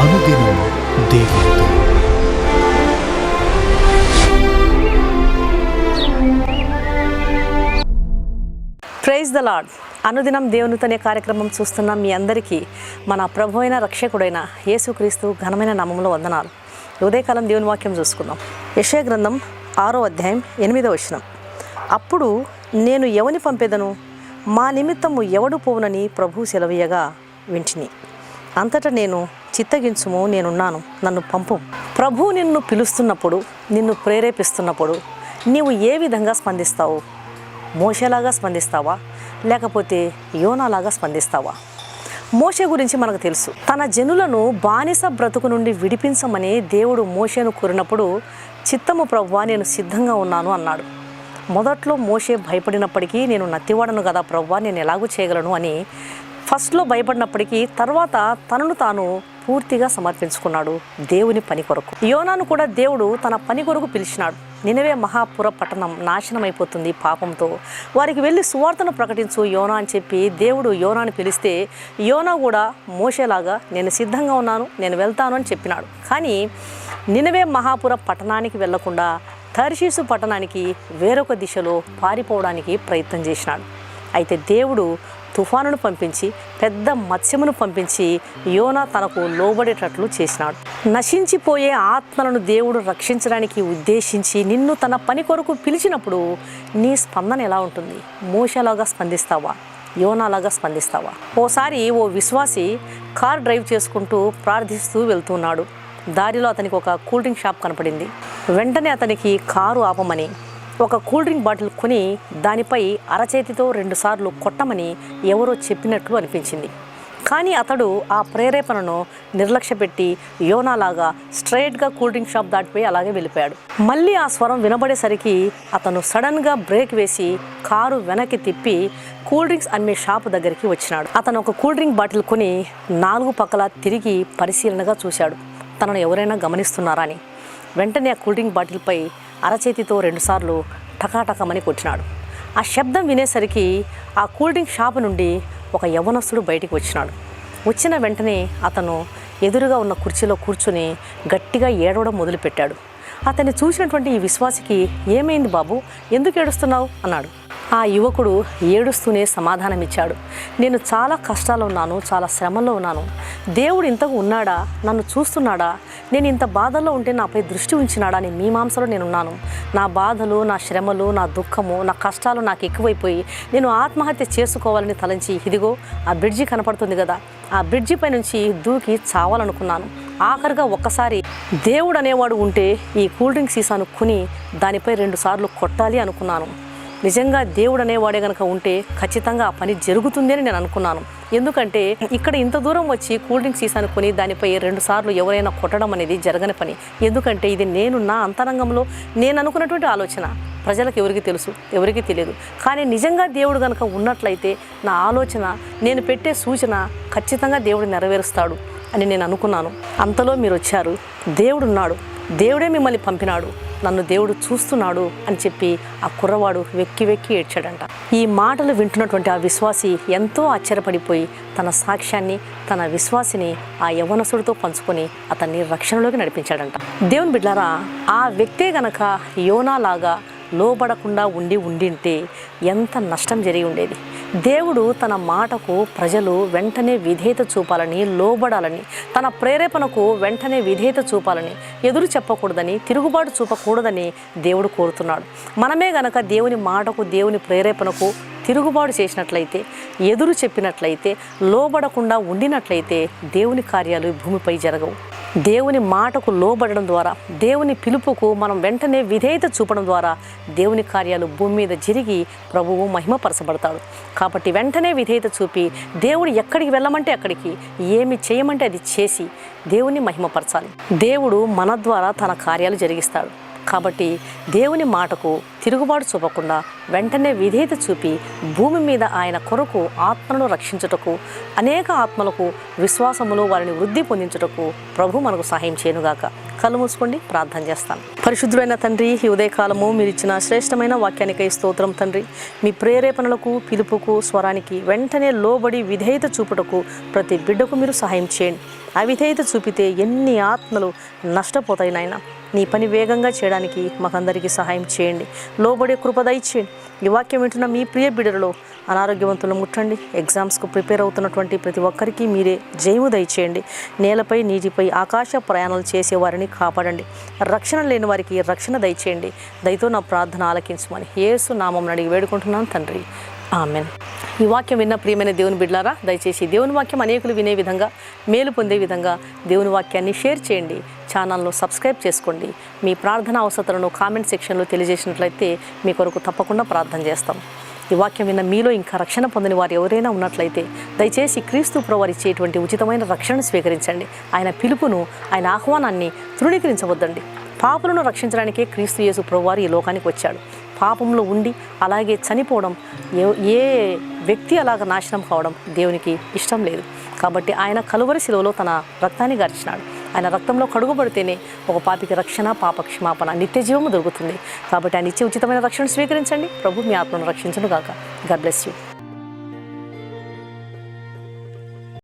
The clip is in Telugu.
అనుదినం దేవునితో ప్రైజ్ ద లాడ్ అనుదినం దేవునితోనే కార్యక్రమం చూస్తున్న మీ అందరికీ మన ప్రభు అయిన రక్షకుడైన యేసుక్రీస్తు ఘనమైన నామంలో వందనాలు. ఉదయకాలం దేవుని వాక్యం చూసుకుందాం. యశయ గ్రంథం ఆరో అధ్యాయం ఎనిమిదో వచనం. అప్పుడు నేను ఎవని పంపేదను? మా నిమిత్తము ఎవడు పోవునని ప్రభు సెలవీయగా వింటిని. అంతటా నేను చిత్తగించుము నేనున్నాను. నన్ను పంపు. ప్రభు నిన్ను పిలుస్తున్నప్పుడు నిన్ను ప్రేరేపిస్తున్నప్పుడు నీవు ఏ విధంగా స్పందిస్తావు? మోషలాగా స్పందిస్తావా? లేకపోతే యోనాలాగా స్పందిస్తావా? మోషే గురించి మనకు తెలుసు. తన జనులను బానిస బ్రతుకు నుండి విడిపించమని దేవుడు మోషేను కోరినప్పుడు చిత్తము ప్రవ్వా నేను సిద్ధంగా ఉన్నాను అన్నాడు. మొదట్లో మోషే భయపడినప్పటికీ నేను నత్తివాడను కదా ప్రవ్వా నేను ఎలాగూ చేయగలను అని ఫస్ట్లో భయపడినప్పటికీ తర్వాత తనను తాను పూర్తిగా సమర్పించుకున్నాడు దేవుని పని కొరకు. యోనాను కూడా దేవుడు తన పని కొరకు పిలిచినాడు. నినవే మహాపుర పట్టణం నాశనం అయిపోతుంది పాపంతో. వారికి వెళ్ళి సువార్తను ప్రకటించు యోనా అని చెప్పి దేవుడు యోనాని పిలిస్తే యోనా కూడా మోసేలాగా నేను సిద్ధంగా ఉన్నాను నేను వెళ్తాను అని చెప్పినాడు. కానీ నినవే మహాపుర పట్టణానికి వెళ్ళకుండా తర్షీసు పట్టణానికి వేరొక దిశలో పారిపోవడానికి ప్రయత్నం చేసినాడు. అయితే దేవుడు తుఫానును పంపించి పెద్ద మత్స్యమును పంపించి యోనా తనకు లోబడేటట్లు చేసినాడు. నశించిపోయే ఆత్మలను దేవుడు రక్షించడానికి ఉద్దేశించి నిన్ను తన పని కొరకు పిలిచినప్పుడు నీ స్పందన ఎలా ఉంటుంది? మోసలాగా స్పందిస్తావా? యోనాలాగా స్పందిస్తావా? ఓసారి ఓ విశ్వాసి కార్ డ్రైవ్ చేసుకుంటూ ప్రార్థిస్తూ వెళ్తున్నాడు. దారిలో అతనికి ఒక కూల్ డ్రింక్ షాప్ కనపడింది. వెంటనే అతనికి కారు ఆపమని ఒక కూల్ డ్రింక్ బాటిల్ కొని దానిపై అరచేతితో రెండుసార్లు కొట్టమని ఎవరో చెప్పినట్లు అనిపించింది. కానీ అతడు ఆ ప్రేరేపణను నిర్లక్ష్యపెట్టి యోనాలాగా స్ట్రైట్గా కూల్ డ్రింక్ షాప్ దాటిపోయి అలాగే వెళ్ళిపోయాడు. మళ్ళీ ఆ స్వరం వినబడేసరికి అతను సడన్గా బ్రేక్ వేసి కారు వెనక్కి తిప్పి కూల్ డ్రింక్స్ అమ్మే షాప్ దగ్గరికి వచ్చినాడు. అతను ఒక కూల్ డ్రింక్ బాటిల్ కొని నాలుగు పక్కల తిరిగి పరిశీలనగా చూశాడు. తనను ఎవరైనా గమనిస్తున్నారా అని. వెంటనే ఆ కూల్ డ్రింక్ బాటిల్పై అరచేతితో రెండుసార్లు టకాటకమని కొట్టినాడు. ఆ శబ్దం వినేసరికి ఆ కూల్ డ్రింక్ షాపు నుండి ఒక యవనస్తుడు బయటికి వచ్చినాడు. వచ్చిన వెంటనే అతను ఎదురుగా ఉన్న కుర్చీలో కూర్చుని గట్టిగా ఏడవడం మొదలుపెట్టాడు. అతన్ని చూసినటువంటి ఈ విశ్వాసికి ఏమైంది బాబు? ఎందుకు ఏడుస్తున్నావు? అన్నాడు. ఆ యువకుడు ఏడుస్తూనే సమాధానమిచ్చాడు. నేను చాలా కష్టాలు ఉన్నాను చాలా శ్రమలో ఉన్నాను. దేవుడు ఇంతకు ఉన్నాడా? నన్ను చూస్తున్నాడా? నేను ఇంత బాధల్లో ఉంటే నాపై దృష్టి ఉంచినాడా? అని మీమాంసలో నేనున్నాను. నా బాధలు నా శ్రమలు నా దుఃఖము నా కష్టాలు నాకు ఎక్కువైపోయి నేను ఆత్మహత్య చేసుకోవాలని తలంచి ఇదిగో ఆ బ్రిడ్జి కనపడుతుంది కదా. ఆ బ్రిడ్జి పై నుంచి దూకి చావాలనుకున్నాను. ఆఖరిగా ఒక్కసారి దేవుడు అనేవాడు ఉంటే ఈ కూల్ డ్రింక్ సీసాను కొని దానిపై రెండు సార్లు కొట్టాలి అనుకున్నాను. నిజంగా దేవుడు అనేవాడే కనుక ఉంటే ఖచ్చితంగా ఆ పని జరుగుతుంది అని నేను అనుకున్నాను. ఎందుకంటే ఇక్కడ ఇంత దూరం వచ్చి కూల్ డ్రింక్ తీసానుకుని దానిపై రెండు సార్లు ఎవరైనా కొట్టడం అనేది జరగని పని. ఎందుకంటే ఇది నేను నా అంతరంగంలో నేను అనుకున్నటువంటి ఆలోచన. ప్రజలకు ఎవరికి తెలుసు? ఎవరికి తెలియదు. కానీ నిజంగా దేవుడు కనుక ఉన్నట్లయితే నా ఆలోచన నేను పెట్టే సూచన ఖచ్చితంగా దేవుడు నెరవేరుస్తాడు అని నేను అనుకున్నాను. అంతలో మీరు వచ్చారు దేవుడున్నాడు. దేవుడే మిమ్మల్ని పంపినాడు. నన్ను దేవుడు చూస్తున్నాడు అని చెప్పి ఆ కుర్రవాడు వెక్కి వెక్కి ఏడ్చాడంట. ఈ మాటలు వింటున్నటువంటి ఆ విశ్వాసి ఎంతో ఆశ్చర్యపడిపోయి తన సాక్ష్యాన్ని తన విశ్వాసిని ఆ యవనసుడితో పంచుకొని అతన్ని రక్షణలోకి నడిపించాడంట. దేవుని బిడ్డారా ఆ వ్యక్తే గనక యోనాలాగా లోబడకుండా ఉండి ఉండింటే ఎంత నష్టం జరిగి ఉండేది. దేవుడు తన మాటకు ప్రజలు వెంటనే విధేయత చూపాలని లోబడాలని తన ప్రేరేపణకు వెంటనే విధేయత చూపాలని ఎదురు చెప్పకూడదని తిరుగుబాటు చూపకూడదని దేవుడు కోరుతున్నాడు. మనమే గనక దేవుని మాటకు దేవుని ప్రేరేపణకు తిరుగుబాటు చేసినట్లయితే ఎదురు చెప్పినట్లయితే లోబడకుండా ఉండినట్లయితే దేవుని కార్యాలు భూమిపై జరగవు. దేవుని మాటకు లోబడడం ద్వారా దేవుని పిలుపుకు మనం వెంటనే విధేయత చూపడం ద్వారా దేవుని కార్యాలు భూమి మీద జరిగి ప్రభువు మహిమపరచబడతాడు. కాబట్టి వెంటనే విధేయత చూపి దేవుడు ఎక్కడికి వెళ్ళమంటే అక్కడికి ఏమి చేయమంటే అది చేసి దేవుని మహిమపరచాలి. దేవుడు మన ద్వారా తన కార్యాలు జరిగిస్తాడు. కాబట్టి దేవుని మాటకు తిరుగుబాటు చూపకుండా వెంటనే విధేయత చూపి భూమి మీద ఆయన కొరకు ఆత్మలను రక్షించుటకు అనేక ఆత్మలకు విశ్వాసములో వారిని వృద్ధి పొందించుటకు ప్రభు మనకు సహాయం చేయనుగాక. కళ్ళు మూసుకోండి ప్రార్థన చేస్తాను. పరిశుద్ధుడైన తండ్రి ఈ ఉదయకాలము మీరు ఇచ్చిన శ్రేష్టమైన వాక్యానికై స్తోత్రం తండ్రి. మీ ప్రేరేపణలకు పిలుపుకు స్వరానికి వెంటనే లోబడి విధేయత చూపుటకు ప్రతి బిడ్డకు మీరు సహాయం చేయండి. అవిధేయత చూపితే ఎన్ని ఆత్మలు నష్టపోతాయి నాయన. నీ పని వేగంగా చేయడానికి మాకందరికీ సహాయం చేయండి. లోబడే కృప దయచేయండి ఈ వాక్యం వింటున్న మీ ప్రియ బిడ్డలలో అనారోగ్యవంతులు ముట్టండి. ఎగ్జామ్స్కు ప్రిపేర్ అవుతున్నటువంటి ప్రతి ఒక్కరికి మీరే జయము దయచేయండి. నేలపై నీటిపై ఆకాశ ప్రయాణాలు చేసే వారిని కాపాడండి. రక్షణ లేని వారికి రక్షణ దయచేయండి. దయతో నా ప్రార్థన ఆలకించమని ఏసు నామం అడిగి వేడుకుంటున్నాను తండ్రి. ఆమెన్. ఈ వాక్యం విన్న ప్రియమైన దేవుని బిడ్లారా దయచేసి దేవుని వాక్యం అనేకులు వినే విధంగా మేలు పొందే విధంగా దేవుని వాక్యాన్ని షేర్ చేయండి ఛానల్ను సబ్స్క్రైబ్ చేసుకోండి. మీ ప్రార్థన అవసరాలను కామెంట్ సెక్షన్లో తెలియజేసినట్లయితే మీ కొరకు తప్పకుండా ప్రార్థన చేస్తాం. ఈ వాక్యం విన్న మీలో ఇంకా రక్షణ పొందని వారు ఎవరైనా ఉన్నట్లయితే దయచేసి క్రీస్తు ప్రవారు ఇచ్చేటువంటి ఉచితమైన రక్షణను స్వీకరించండి. ఆయన పిలుపును ఆయన ఆహ్వానాన్ని తృణీకరించవద్దండి. పాపులను రక్షించడానికే క్రీస్తు యేసు ప్రభువారు ఈ లోకానికి వచ్చాడు. పాపంలో ఉండి అలాగే చనిపోవడం ఏ ఏ వ్యక్తి అలాగ నాశనం కావడం దేవునికి ఇష్టం లేదు. కాబట్టి ఆయన కలువరి శిలువలో తన రక్తాన్ని గరిచినాడు. ఆయన రక్తంలో కడుగుబడితేనే ఒక పాపికి రక్షణ పాప క్షమాపణ నిత్య జీవము దొరుకుతుంది. కాబట్టి ఆయన ఇచ్చే ఉచితమైన రక్షణ స్వీకరించండి. ప్రభు మీ ఆత్మను రక్షించను గాక గాడ్ బ్లెస్ యూ